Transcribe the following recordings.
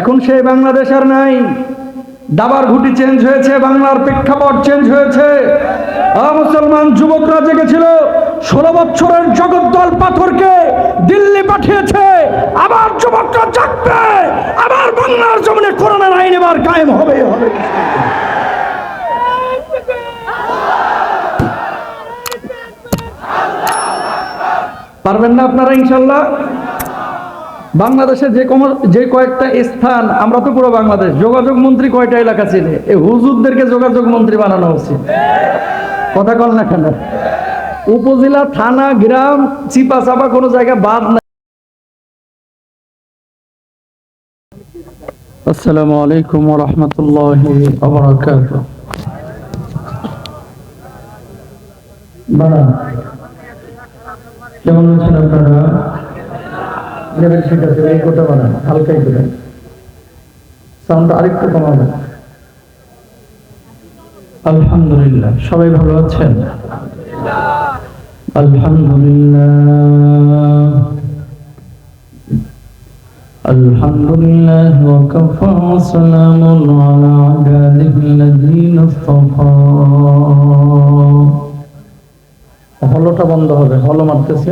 এখন সেই বাংলাদেশ আর নাই। দাবার ঘুটি চেঞ্জ হয়েছে, বাংলার প্রেক্ষাপট চেঞ্জ হয়েছে। মুসলমান যুবকরা জেগেছিল, ষোলো বছরের জগদ্দল পাথরকে দিল্লি পাঠিয়েছে। আবার যুবকরা জাগবে, আবার বাংলার জমিনে করোনার আইন এবার কায়েম হবে হবে। পারবেন না আপনারা, ইনশাল্লাহ? বাংলাদেশে যে কোনো যে কয়েকটা স্থান আমরা তো পুরো বাংলাদেশ। যোগাযোগ মন্ত্রী কয়টা এলাকা ছিল? এই হুজুরদেরকে যোগাযোগ মন্ত্রী বানানো উচিত কথা কল না কেন? উপজেলা থানা গ্রাম চিপা চাপা কোনো জায়গা বাদ না। আসসালামু আলাইকুম রহমতুল্লাহ কেমন আছেন আপনারা? লেভেল ঠিক আছে এই গোটা বানান হালকাই করে সাউন্ডটা আরেকটু কমাবেন আলহামদুলিল্লাহ সবাই ভালো আছেন আলহামদুলিল্লাহ الحمد لله وكفى وسلام على عباده الذين اصطفى হলোটা বন্ধ হবে হলো মারতেছে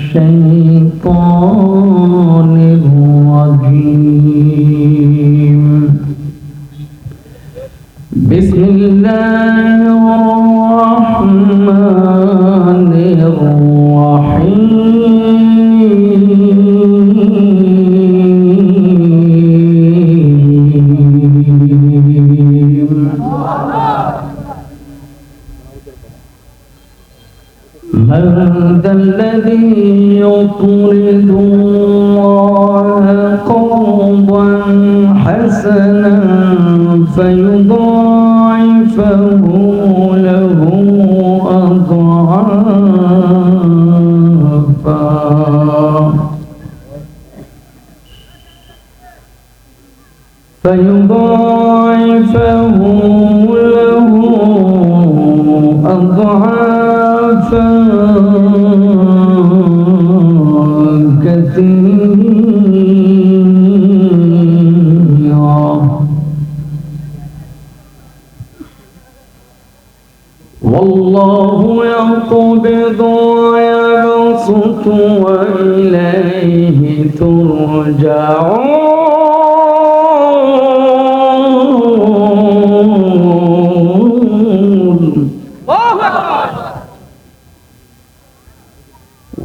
الرجيم. بسم الله الرحمن الرحيم. الذي يقرض الله حسنا فيضاعفه له أضعافا. فيضاعفه له أضعافا. ترجعون.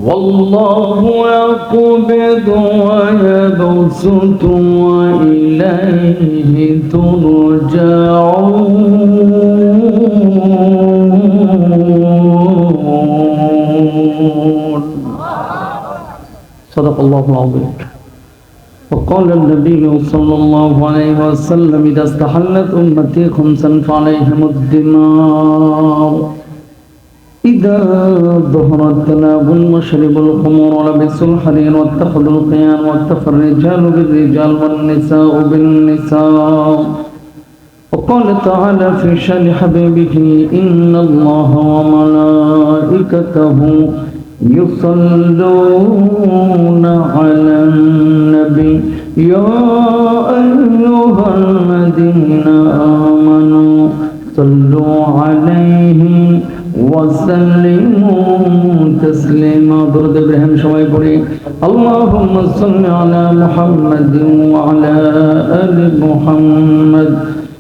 والله يقبض ويبسط وإليه ترجعون. صدق الله العظيم. وقال النبي صلى الله عليه وسلم إذا استحلت أمتي خمسا فعليهم الدماء إذا ظهر التناب وشرب الخمور ولبسوا الحرير واتخذوا القيان واكتفى الرجال بالرجال والنساء بالنساء وقال تعالى في شان حبيبه إن الله وملائكته يصلون على النبي يا أيها الذين آمنوا صلوا عليه وسلموا تسليما درد ابراهيم সবাই পড়ি اللهم صل على محمد وعلى ال محمد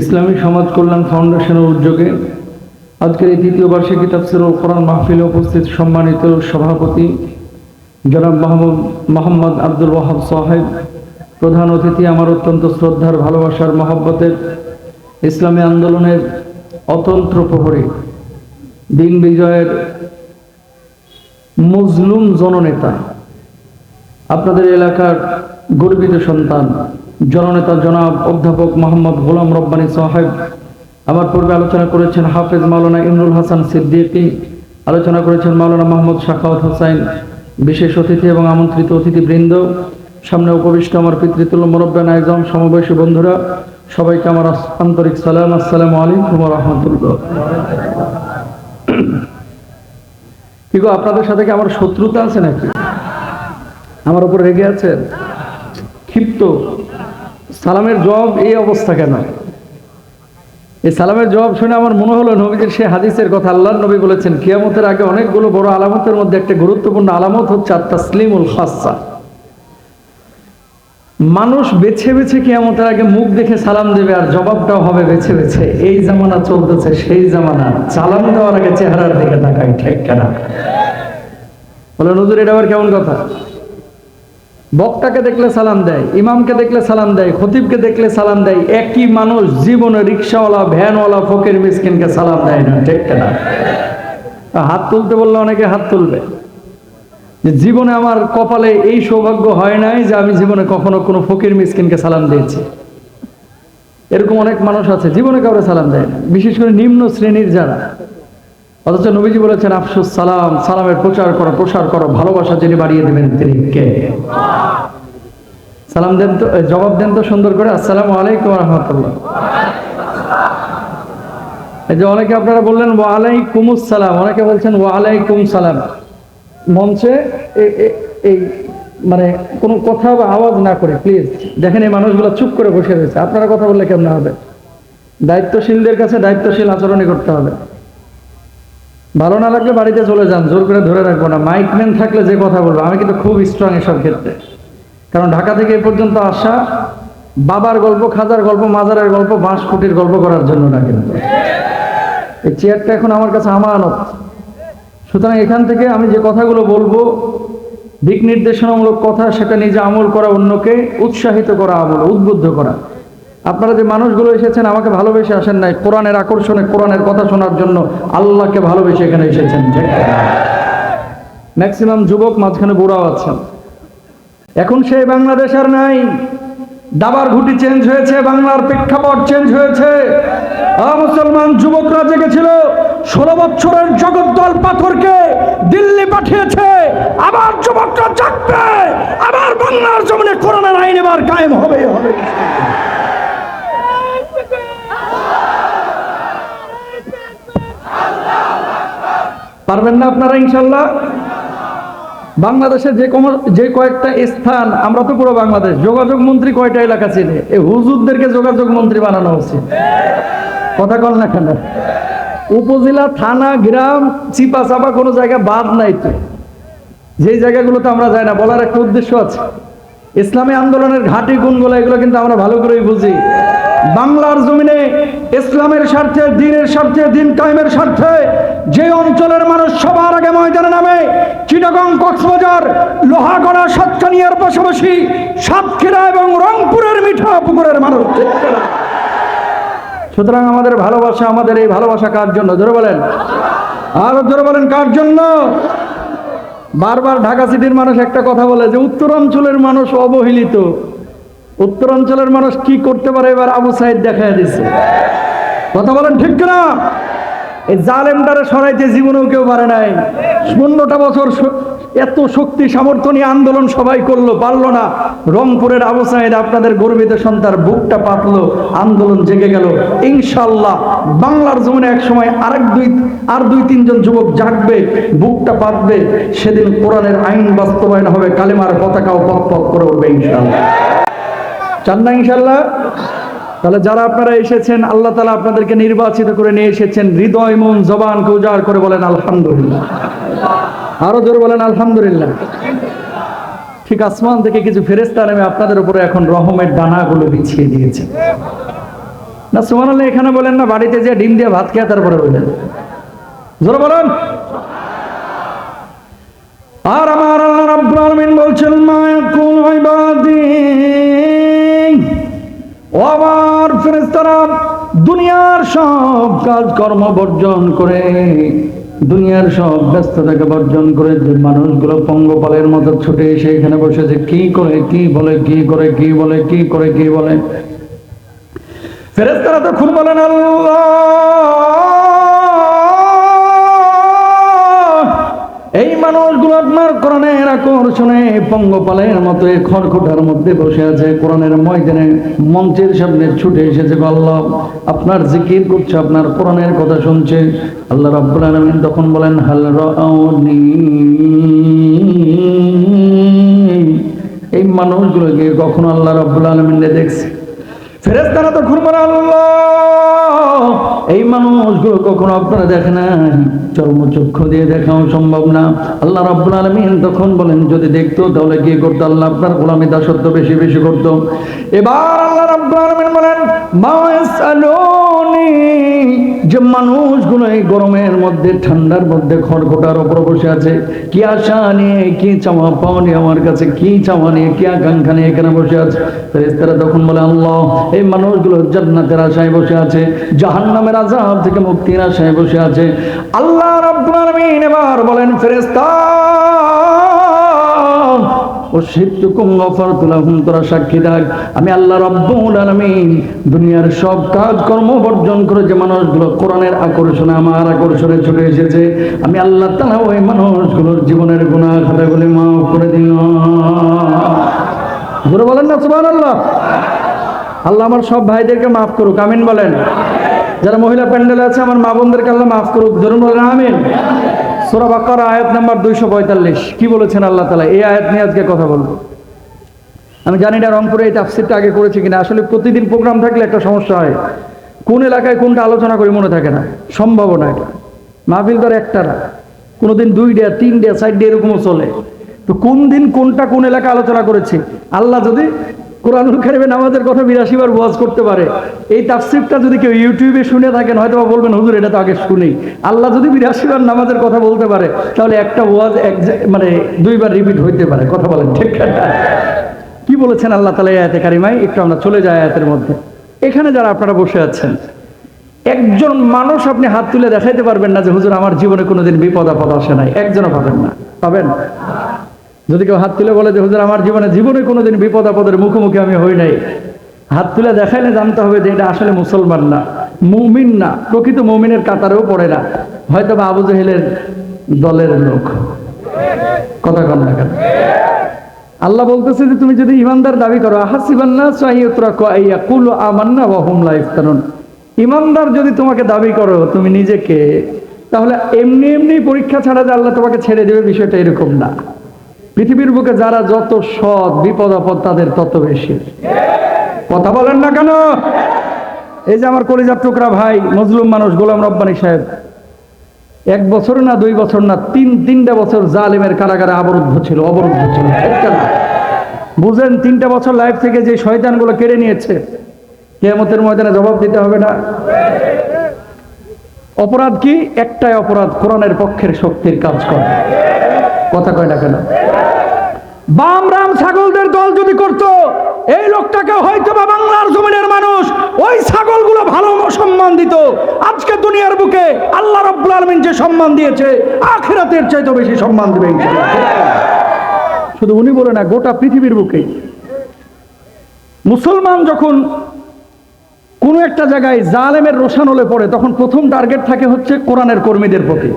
ইসলামী সমাজ কল্যাণ ফাউন্ডেশনের উদ্যোগে আজকের এই দ্বিতীয় বার্ষিকী তাফসির কোরআন মাহফিলে উপস্থিত সম্মানিত সভাপতি জনাব মাহমুদ মোহাম্মদ আব্দুল ওয়াহাব সাহেব, প্রধান অতিথি আমার অত্যন্ত শ্রদ্ধার, ভালোবাসার, মহব্বতের, ইসলামী আন্দোলনের অতন্ত্র প্রহরে, দিন বিজয়ের মুজলুম জননেতা আপনাদের এলাকার গর্বিত সন্তান, জননেতা জনাব অধ্যাপক মোহাম্মদ গোলাম রব্বানী সাহেব। আমার পূর্বে আলোচনা করেছেন হাফেজ মাওলানা ইমরুল হাসান সিদ্দিকী, আলোচনা করেছেন মাওলানা মোহাম্মদ শাখাওয়াত হোসাইন, বিশেষ অতিথি এবং আমন্ত্রিত অতিথিবৃন্দ। সামনে উপবিষ্ট আমার পিতৃতুল্য মুরব্বান আয়জম সমবয়সী বন্ধুরা, সবাইকে আমার আন্তরিক সালাম, আসসালামু আলাইকুম রহমতুল্লাহ। গো, আপনাদের সাথে কি আমার শত্রুতা আছে নাকি? আমার উপর রেগে আছেন? ক্ষিপ্ত। সালামের জবাব এই অবস্থা কেন? এই সালামের জবাব শুনে আমার মনে হলো নবীজির সে হাদিসের কথা আল্লাহ নবী বলেছেন, কিয়ামতের আগে অনেকগুলো বড় আলামতের মধ্যে একটা গুরুত্বপূর্ণ আলামত হচ্ছে আর খাসা মানুষ বেছে বেছে কিয়ামতের আগে মুখ দেখে সালাম দেবে আর জবাবটাও হবে বেছে বেছে। এই জামানা চলতেছে, সেই জামানা। সালাম দেওয়ার আগে চেহারার দিকে তাকাই ঠিক কেনা? বলে, নজর, এটা আবার কেমন কথা? বক্তাকে দেখলে সালাম দেয়, ইমামকে দেখলে সালাম দেয়, খতিবকে দেখলে সালাম দেয়, একই মানুষ জীবনে রিক্সাওয়ালা, ভ্যানওয়ালা, ফকির, মিসকিনকে সালাম দেয় না, ঠিক না হাত তুলতে বললে অনেকে হাত তুলবে। যে জীবনে আমার কপালে এই সৌভাগ্য হয় নাই যে আমি জীবনে কখনো কোনো ফকির, মিসকিনকে সালাম দিয়েছি। এরকম অনেক মানুষ আছে, জীবনে কাউরে সালাম দেয় না। বিশেষ করে নিম্ন শ্রেণির যারা। অথচ নবীজি বলেছেন, আফসুস সালাম, সালামের প্রচার করো, প্রসার করো, ভালোবাসা যিনি বাড়িয়ে দেবেন তিনি কে? সালাম দেন তো জবাব দেন তো সুন্দর করে, আসসালামু আলাইকুম রহমতুল্লাহ। এই যে অনেকে আপনারা বললেন ওয়ালাইকুম সালাম। অনেকে বলছেন ওয়ালাইকুম সালাম। মঞ্চে এই মানে কোনো কথা বা আওয়াজ না করে, প্লিজ, দেখেন এই মানুষগুলো চুপ করে বসে রয়েছে। আপনারা কথা বললে কেমন হবে? দায়িত্বশীলদের কাছে দায়িত্বশীল আচরণই করতে হবে। ভালো না লাগলে বাড়িতে চলে যান, জোর করে ধরে রাখব না। মাইকম্যান থাকলে যে কথা বলব, আমি কিন্তু খুব স্ট্রং এসব ক্ষেত্রে। কারণ ঢাকা থেকে এ পর্যন্ত আসা বাবার গল্প, খাজার গল্প, মাজারের গল্প বাঁশ খুঁটির গল্প করার জন্য না কিন্তু। এই চেয়ারটা এখন আমার কাছে আমানত। সুতরাং এখান থেকে আমি যে কথাগুলো বলব, দিক নির্দেশনামূলক কথা, সেটা নিজে আমল করা অন্যকে, উৎসাহিত করা আমল, উদ্বুদ্ধ করা। আপনারা যে মানুষগুলো এসেছেন, আমাকে ভালোবেসে আসেন নাই। কোরআনের আকর্ষণে, কোরআনের কথা শোনার জন্য আল্লাহকে ভালোবেসে এখানে এসেছেন। ম্যাক্সিমাম যুবক মাঝখানে বুড়াও আছেন। এখন সেই বাংলাদেশ আর নাই। দাবার ঘুটি চেঞ্জ হয়েছে, বাংলার প্রেক্ষাপট চেঞ্জ হয়েছে। মুসলমান যুবকরা জেগেছিল, ষোলো বছরের জগদ্দল পাথরকে দিল্লি পাঠিয়েছে। আবার যুবকরা জাগবে, আবার বাংলার জমিনে করোনার আইন এবার কায়েম হবে হবে। পারবেন না আপনারা, ইনশাল্লাহ? বাংলাদেশের যে কম- যে কয়েকটা স্থান, আমরা তো পুরো বাংলাদেশ। যোগাযোগ মন্ত্রী কয়টা এলাকা চিনে? এই হুজুরদেরকে যোগাযোগ মন্ত্রী বানানো উচিত কথা কল না কেন? উপজেলা, থানা, গ্রাম, চিপা চাপা কোনো জায়গা বাদ নাই তো। যেই জায়গাগুলোতে আমরা যাই না, বলার একটা উদ্দেশ্য আছে। ইসলামী আন্দোলনের ঘাটি গুণগুলো, এগুলো কিন্তু আমরা ভালো করেই বুঝি। বাংলার জমিনে ইসলামের স্বার্থে, দিনের স্বার্থে, দিন কায়েমের স্বার্থে যে অঞ্চলের মানুষ সবার আগে ময়দানে নামে, চিটাগং, কক্সবাজার, লোহাগড়া, সাতকানিয়ার পাশাপাশি সাতক্ষীরা এবং রংপুরের মিঠা পুকুরের মানুষ। সুতরাং আমাদের ভালোবাসা, আমাদের এই ভালোবাসা কার জন্য? ধরে বলেন। আর ধরে বলেন, কার জন্য? বারবার ঢাকা সিটির মানুষ একটা কথা বলে যে, উত্তরাঞ্চলের মানুষ অবহেলিত। উত্তরাঞ্চলের মানুষ কি করতে পারে? এবার আবু সাইদ দেখা দিচ্ছে কথা বলেন ঠিক না এই জালেমটারে সরাইতে জীবনেও কেউ পারে নাই। পনেরোটা বছর এত শক্তি, সামর্থ্য নিয়ে আন্দোলন সবাই করল, পারল না। রংপুরের আবু সাহেদ আপনাদের গর্বিত সন্তান বুকটা পাতলো আন্দোলন জেগে গেল। ইনশাল্লাহ বাংলার জমিনে এক সময় আরেক দুই, আর দুই, তিনজন যুবক জাগবে, বুকটা পাতবে সেদিন কোরআনের আইন বাস্তবায়ন হবে, কালেমার পতাকাও পক পক করে উঠবে ইনশাল্লাহ চান না ইনশাল্লাহ তাহলে যারা আপনারা এসেছেন, আল্লাহ তালা আপনাদেরকে নির্বাচিত করে নিয়ে এসেছেন। হৃদয়, মন জবানকে উজাড় করে বলেন, আলহামদুলিল্লাহ। আরও জোর বলেন, আলহামদুলিল্লাহ। ঠিক আসমান থেকে কিছু ফেরেস্তা নেমে আপনাদের উপরে এখন রহমের দানাগুলো বিছিয়ে দিয়েছে। না সুমান আল্লাহ এখানে বলেন না, বাড়িতে যে ডিম দিয়ে ভাত খেয়ে তারপরে বললেন জোরে বলেন। আর আমার আল্লাহ রাব্বুল আলামিন বলছেন, মা দুনিয়ার সব কাজ কর্ম বর্জন করে, দুনিয়ার সব ব্যস্ততাকে বর্জন করে যে মানুষগুলো পঙ্গপালের মতো ছুটে এসে এখানে বসেছে কি করে, কি বলে, কি করে, কি বলে, কি করে, কি বলে। ফেরেস্তারা তো খুন বলেন, আল্লাহ! এই মানুষগুলো আপনার কোরআনের আকর্ষণে পঙ্গপালের মতো খড়খুটার মধ্যে বসে আছে। কোরআনের ময়দানে মঞ্চের সামনে ছুটে এসেছে আল্লাহ। আপনার জিকির করছে, আপনার কোরআনের কথা শুনছে। আল্লাহ রাব্বুল আলামিন তখন বলেন, হাল রাউনি? এই মানুষগুলোকে কখনো আল্লাহ রাব্বুল আলামিন দেখছে। ফেরেস্তারা তো ঘুরবার আল্লাহ! এই মানুষগুলো কখনো আপনারা দেখে না চর্মচক্ষু দিয়ে দেখাও সম্ভব না। আল্লাহ রাব্বুল আলামিন তখন বলেন, যদি দেখতো তাহলে কি করতো আল্লাহ? আপনার গোলামি দাসত্ব বেশি বেশি করতো। এবার আল্লাহ রাব্বুল আলামিন বলেন যে মানুষগুলো এই গরমের মধ্যে, ঠান্ডার মধ্যে খড়খড়ার উপর বসে আছে, কি আশা নিয়ে, কি চাওয়া পাওয়া নিয়ে, আমার কাছে কি চাওয়া নিয়ে, কি আকাঙ্ক্ষা নিয়ে এখানে বসে আছে? ফেরেশতারা তখন বলে, আল্লাহ, এই মানুষগুলো জান্নাতের আশায় বসে আছে, জাহান্নামের আযাব থেকে মুক্তির আশায় বসে আছে। আল্লাহ রাব্বুল এবার বলেন, ফেরেশতা ও তোরা সাক্ষী থাক আমি আল্লাহ রব্বুল দুনিয়ার সব কাজ কর্ম বর্জন করে যে মানুষগুলো কোরআনের আকর্ষণে, আমার আকর্ষণে এসেছে, আমি আল্লাহ ওই মানুষগুলোর জীবনের খাতাগুলি মাফ করে জোরে বলেন না আল্লাহ আমার সব ভাইদেরকে মাফ করুক, আমিন বলেন। যারা মহিলা প্যান্ডেলে আছে, আমার মা বোনদেরকে আল্লাহ মাফ করুক, ধরুন বলেন আমিন। সোরা বাক্কার আয়াত নাম্বার দুইশো পঁয়তাল্লিশ। কি বলেছেন আল্লাহ তালা এই আয়াত নিয়ে আজকে কথা বলব। আমি জানি না রংপুরে এই তাফসিরটা আগে করেছি কিনা। আসলে প্রতিদিন প্রোগ্রাম থাকলে একটা সমস্যা হয়। কোন এলাকায় কোনটা আলোচনা করি মনে থাকে না। সম্ভাবনা এটা। মাহফিল আর একটা না। কোনো দিন দুই ডেয়া তিন দুইটা তিনটা চারটে এরকমও চলে। তো কোন দিন কোনটা কোন এলাকা আলোচনা করেছি? আল্লাহ যদি কোরআনুল কারিমে নামাজের কথা বিরাশি বার ওয়াজ করতে পারে। এই তাফসিরটা যদি কেউ ইউটিউবে শুনে থাকেন হয়তো বলবেন, হুজুর, এটা তো আগে শুনি আল্লাহ যদি বিরাশি বার নামাজের কথা বলতে পারে, তাহলে একটা ওয়াজ এক মানে দুইবার রিপিট হইতে পারে। কথা বলেন ঠিক কি বলেছেন আল্লাহ তালা আয়াতে কারিমাই একটু আমরা চলে যাই আয়াতের মধ্যে। এখানে যারা আপনারা বসে আছেন, একজন মানুষ আপনি হাত তুলে দেখাইতে পারবেন না যে, হুজুর, আমার জীবনে কোনোদিন বিপদ আপদ আসে নাই। একজনও পাবেন না। পাবেন? যদি কেউ হাত তুলে বলে যে, হুজুর, আমার জীবনে জীবনে কোনোদিন বিপদ আপদের মুখোমুখি আমি হই নাই। হাত তুলে দেখাইলে জানতে হবে যে, এটা আসলে মুসলমান না, মুমিন না, প্রকৃত মুমিনের কাতারেও পড়ে না। হয়তো বা আবু জাহেলের দলের লোক। কথা কন না কেন? আল্লাহ বলতেছে যে, তুমি যদি ইমানদার দাবি করো ইমানদার যদি তোমাকে দাবি করো, তুমি নিজেকে, তাহলে এমনি এমনি পরীক্ষা ছাড়া যে আল্লাহ তোমাকে ছেড়ে দেবে বিষয়টা এরকম না। পৃথিবীর বুকে যারা যত সৎ বিপদ আপদ, তাদের তত বেশি। কথা বলেন না কেন? এই যে আমার কলিজার টুকরা ভাই, মজলুম মানুষ, গোলাম রব্বানী সাহেব। এক বছর না দুই বছর না তিন, তিনটা বছর জালেমের কারাগারে অবরুদ্ধ ছিল অবরুদ্ধ ছিল? বুঝেন, তিনটা বছর লাইফ থেকে যে শয়তানগুলো কেড়ে নিয়েছে, কেয়ামতের ময়দানে জবাব দিতে হবে না। অপরাধ কি? একটাই অপরাধ, কোরআনের পক্ষের শক্তির কাজ করে। কথা কয় না কেন? বাম রাম ছাগলদের দল যদি করত, এই লোকটাকে হয়তো বা বাংলার জমিনের মানুষ ওই ছাগলগুলো ভালো সম্মান দিত। আজকে দুনিয়ার বুকে আল্লাহ রব্বুল আলমিন যে সম্মান দিয়েছে, আখিরাতের চাইতে বেশি সম্মান দেবে ইনশাআল্লাহ। শুধু উনি বলে না, গোটা পৃথিবীর বুকে। মুসলমান যখন কোনো একটা জায়গায় জালেমের রোশান হলে পড়ে, তখন প্রথম টার্গেট থাকে হচ্ছে কোরআনের কর্মীদের প্রতি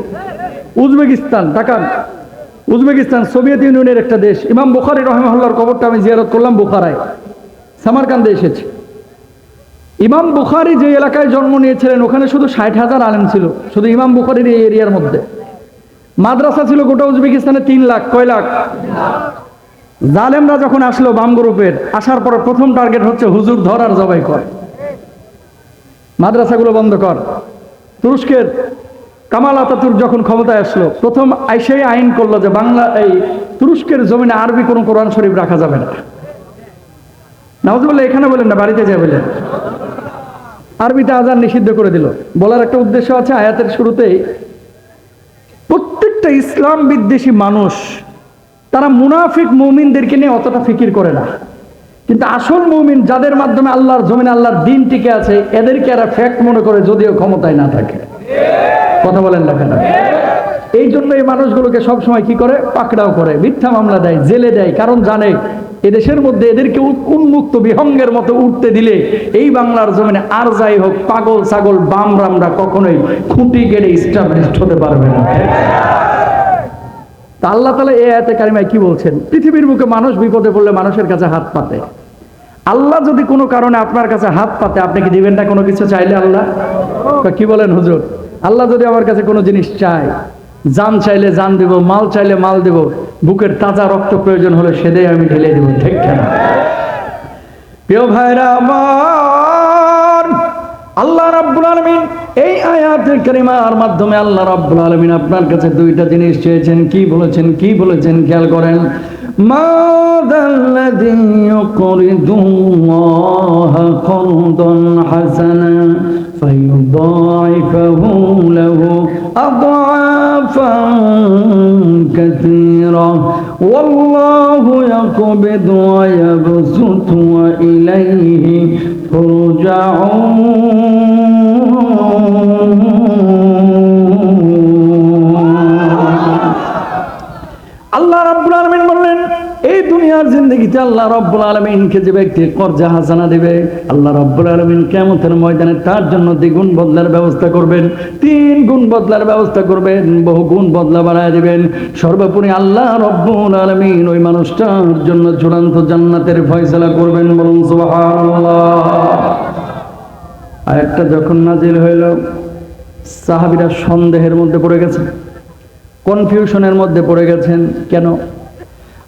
উজবেকিস্তান তাকান উজবেকিস্তান, সোভিয়েত ইউনিয়নের একটা দেশ। ইমাম বুখারি রহমহল্লার কবরটা আমি জিয়ারত করলাম বুখারায়। সামারকান্দে এসেছে। ইমাম বুখারি যে এলাকায় জন্ম নিয়েছিলেন, ওখানে শুধু ষাট হাজার আলেম ছিল, শুধু ইমাম বুখারির এই এরিয়ার মধ্যে। মাদ্রাসা ছিল গোটা উজবেকিস্তানে তিন লাখ, কয় লাখ। জালেমরা যখন আসলো বাম গ্রুপের, আসার পর প্রথম টার্গেট হচ্ছে, হুজুর, ধরার জবাই কর। মাদ্রাসাগুলো বন্ধ কর। তুরস্কের কামাল আতাতুর যখন ক্ষমতায় আসলো, প্রথম আইসেই আইন করল যে বাংলা, এই তুরস্কের জমিনে আরবি কোনো কোরআন শরীফ রাখা যাবে না। নামাজ এখানে বলেন না, বাড়িতে যায় বলেন। আরবিতে আজান নিষিদ্ধ করে দিল। বলার একটা উদ্দেশ্য আছে, আয়াতের শুরুতেই, প্রত্যেকটা ইসলাম বিদ্বেষী মানুষ, তারা মুনাফিক মৌমিনদেরকে নিয়ে অতটা ফিকির করে না। কিন্তু আসল মৌমিন যাদের মাধ্যমে আল্লাহর জমিন আল্লাহর দিন টিকে আছে, এদেরকে এরা ফ্যাক্ট মনে করে, যদিও ক্ষমতায় না থাকে। কথা বলেন না কেন? এই জন্য এই মানুষগুলোকে সবসময় কি করে? পাকড়াও করে, মিথ্যা মামলা দেয়, জেলে দেয়, কারণ জানে এদেশের মধ্যে এদেরকে উন্মুক্ত বিহঙ্গের মতো উঠতে দিলে এই বাংলার জমিনে আর যাই হোক, পাগল, ছাগল বামরামরা কখনোই খুঁটি গেড়ে স্টাবলিশড হতে পারবে না। তা আল্লাহ তালা এ আয়াতে কারিমায় কি বলছেন? পৃথিবীর বুকে মানুষ বিপদে পড়লে মানুষের কাছে হাত পাতে। আল্লাহ যদি কোনো কারণে আপনার কাছে হাত পাতে, আপনি কি দিবেন না কোনো কিছু চাইলে আল্লাহ? কি বলেন হুজুর? আল্লাহ যদি আমার কাছে কোনো জিনিস চায়, জান চাইলে জান দেব, মাল চাইলে মাল দেব, বুকের তাজা রক্ত প্রয়োজন হলে সেটাই আমি ঢেলে দেবো, ঠিক প্রিয় ভাইরা আমার, আল্লাহ রাব্বুল আলামিন এই আয়াতের কারিমার মাধ্যমে আল্লাহ রাব্বুল আলামিন আপনার কাছে দুইটা জিনিস চেয়েছেন, কি বলেছেন কি বলেছেন খেয়াল করেন? মাদাল্লাযী ইউকরিদুল্লাহ করদান হাসানা فيضاعفه له أضعافا كثيرة. والله يقبض ويبسط وإليه ترجعون. দুনিয়ার জিন্দগিতে আল্লাহ রাব্বুল আলামিনকে যে ব্যক্তি কর্জা হাসানা দিবে, আল্লাহ রাব্বুল আলমিন কিয়ামতের ময়দানে তার জন্য দ্বিগুণ বদলার ব্যবস্থা করবেন, তিন গুণ বদলার ব্যবস্থা করবেন, বহু গুণ বদলা বাড়ায় দিবেন। সর্বোপরি আল্লাহ রাব্বুল আলমিন ওই মানুষটার জন্য চূড়ান্ত জান্নাতের ফয়সালা করবেন বলুন আর একটা যখন নাজিল হইল, সাহাবিরা সন্দেহের মধ্যে পড়ে গেছে কনফিউশনের মধ্যে পড়ে গেছেন, কেন?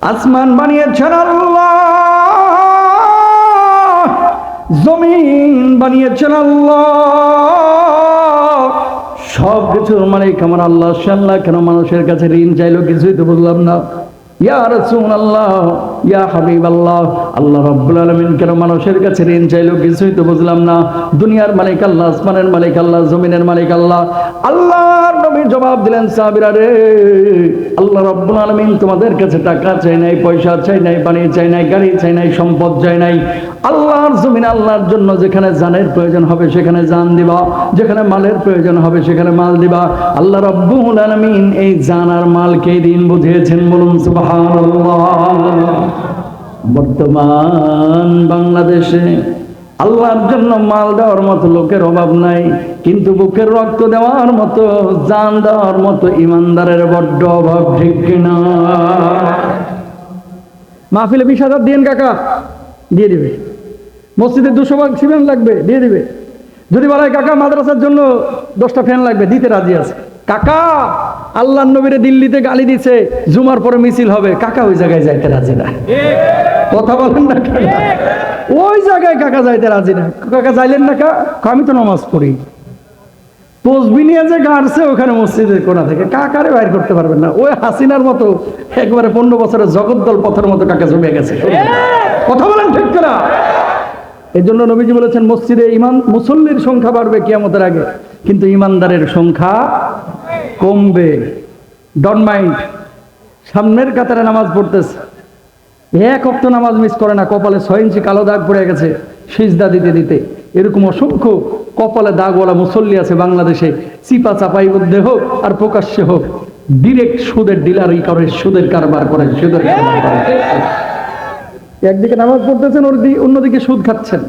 আসমান বানিয়েছেন আল্লাহ। জমিন বানিয়েছেন আল্লাহ। সব কিছুর মালিক আমার আল্লাহ। সে আল্লাহ কেন মানুষের কাছে ঋণ চাইলো কিছুই তো বুঝলাম না। আল্লাহ ইয়া আল্লাহ আল্লাহ আলমিন কেন মানুষের কাছে ঋণ চাইলো কিছুই তো বুঝলাম না। দুনিয়ার মালিক আল্লাহ, আসমানের মালিক আল্লাহ, জমিনের মালিক আল্লাহ। আল্লাহর নবী জবাব দিলেন, সাহাবীরা রে, আল্লাহ রব্বুল আলমিন তোমাদের কাছে টাকা চাই নাই, পয়সা চাই নাই পানি চাই নাই, গাড়ি চাই নাই, সম্পদ চাই নাই। আল্লাহর জমিন আল্লাহর জন্য যেখানে জানের প্রয়োজন হবে সেখানে জান দিবা, যেখানে মালের প্রয়োজন হবে সেখানে মাল দিবা। আল্লাহ রব্বুল আলমিন এই জান আর মালকে দিন বুঝিয়েছেন বলুন, সুবহানাল্লাহ। বর্তমান বাংলাদেশে আল্লাহর জন্য মাল দেওয়ার মতো লোকের অভাব নাই, কিন্তু বুকের রক্ত দেওয়ার মতো, জান দেওয়ার মতো ইমানদারের বড্ড অভাব, ঠিক কিনা? মাহফিলে বিশ হাজার দিন কাকা, দিয়ে দিবে। মসজিদে দুশো ভাগ সিমেন্ট লাগবে, দিয়ে দিবে। যদি বলে, কাকা, মাদ্রাসার জন্য দশটা ফ্যান লাগবে, দিতে রাজি আছে। কাকা আল্লাহ নবীরে দিল্লিতে গালি দিছে, জুমার পরে মিছিল হবে। কাকা, ওই জায়গায় যাইতে রাজি না। কথা বলেন না কাকা ওই জায়গায় কাকা যাইতে রাজি না। কাকা, যাইলেন না কা? আমি তো নামাজ পড়ি। তসবি যে গাড়ছে, ওখানে মসজিদের কোনা থেকে। কাকারে বাইর করতে পারবেন না। ওই হাসিনার মতো একবারে পনেরো বছরের জগদ্দল পথের মতো কাকা জমে গেছে। কথা বলেন ঠিক না এই জন্য নবীজি বলেছেন, মসজিদে ইমান, মুসল্লির সংখ্যা বাড়বে কিয়ামতের আগে। কিন্তু ইমানদারের সংখ্যা কমবে। ডন মাইন্ড সামনের কাতারে নামাজ পড়তেছে। এক অক্ত নামাজ মিস করে না, কপালে ছয় ইঞ্চি কালো দাগ পড়ে গেছে সিজদা দিতে দিতে। এরকম অসংখ্য কপালে দাগওয়ালা মুসল্লি আছে বাংলাদেশে। চিপা চাপাই মধ্যে হোক আর প্রকাশ্যে হোক। ডিরেক্ট সুদের ডিলারই করে সুদের কারবার করে, সুদের কারবার করে। একদিকে নামাজ পড়তেছেন ওর অন্যদিকে সুদ খাচ্ছেন।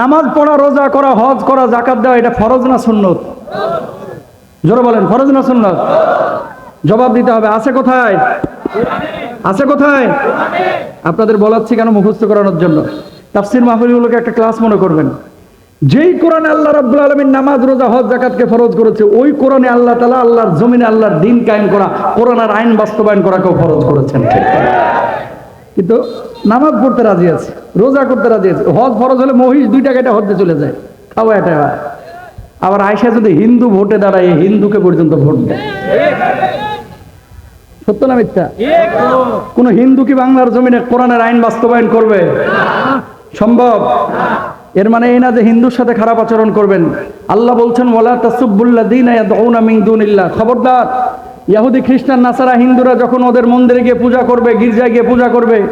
নামাজ পড়া, রোজা করা, হজ করা জাকাত দেওয়া, এটা ফরজ না সুন্নত? জোরে বলেন, ফরজ না সুন্নত? জবাব দিতে হবে, আছে কোথায়? আছে কোথায়? আপনাদের বলাচ্ছি কেন মুখস্থ করানোর জন্য? তাফসির মাহফিলগুলোকে একটা ক্লাস মনে করবেন। যেই কোরআনে আল্লাহ রাব্বুল আলামিন নামাজ, রোজা, হজ জাকাতকে ফরজ করেছে, ওই কোরআনে আল্লাহ তাআলা আল্লাহর জমিনে আল্লাহর দিন কায়েম করা কোরআনের আইন বাস্তবায়ন করাকেও ফরজ করেছেন ঠিক কিন্তু নামাজ পড়তে রাজি আছে, রোজা করতে রাজি আছে। হজ ফরজ হলে মহিষ দুই টাকাটা হজে চলে যায় খাওয়া এটা আবার আয়সা যদি হিন্দু ভোটে দাঁড়ায় হিন্দুকে পর্যন্ত ভোট দেয়। সত্য না মিথ্যা? কোন হিন্দু কি বাংলার জমিনে কোরআনের আইন বাস্তবায়ন করবে? সম্ভব। এর মানে এই না যে হিন্দুর সাথে খারাপ আচরণ করবেন। আল্লাহ বলছেন খবরদার। ইহুদি খ্রিস্টান, নাসারা, হিন্দুরা যখন ওদের মন্দিরে গিয়ে পূজা করবে, গির্জায় গিয়ে পূজা করবে,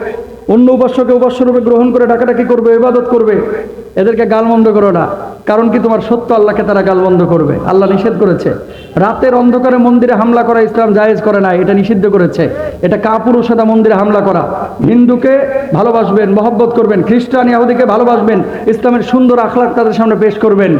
অন্য উপাস্যকে উপাস্য রূপে গ্রহণ করে ডাকাডাকি করবে, ইবাদত করবে, এদেরকে গালমন্দ করো না। কারণ কি তোমার সত্য? আল্লাহকে তারা গালবন্ধ করবে। আল্লাহ নিষেধ করেছে। রাতের অন্ধকারে মন্দিরে হামলা করা ইসলাম জায়েজ করে না, এটা নিষিদ্ধ করেছে। এটা কাপুরুষতা মন্দিরে হামলা করা। হিন্দুকে ভালোবাসবেন, মহব্বত করবেন, খ্রিস্টান, ইয়াহুদিকে ভালোবাসবেন, ইসলামের সুন্দর আখলাক তাদের সামনে পেশ করবেন।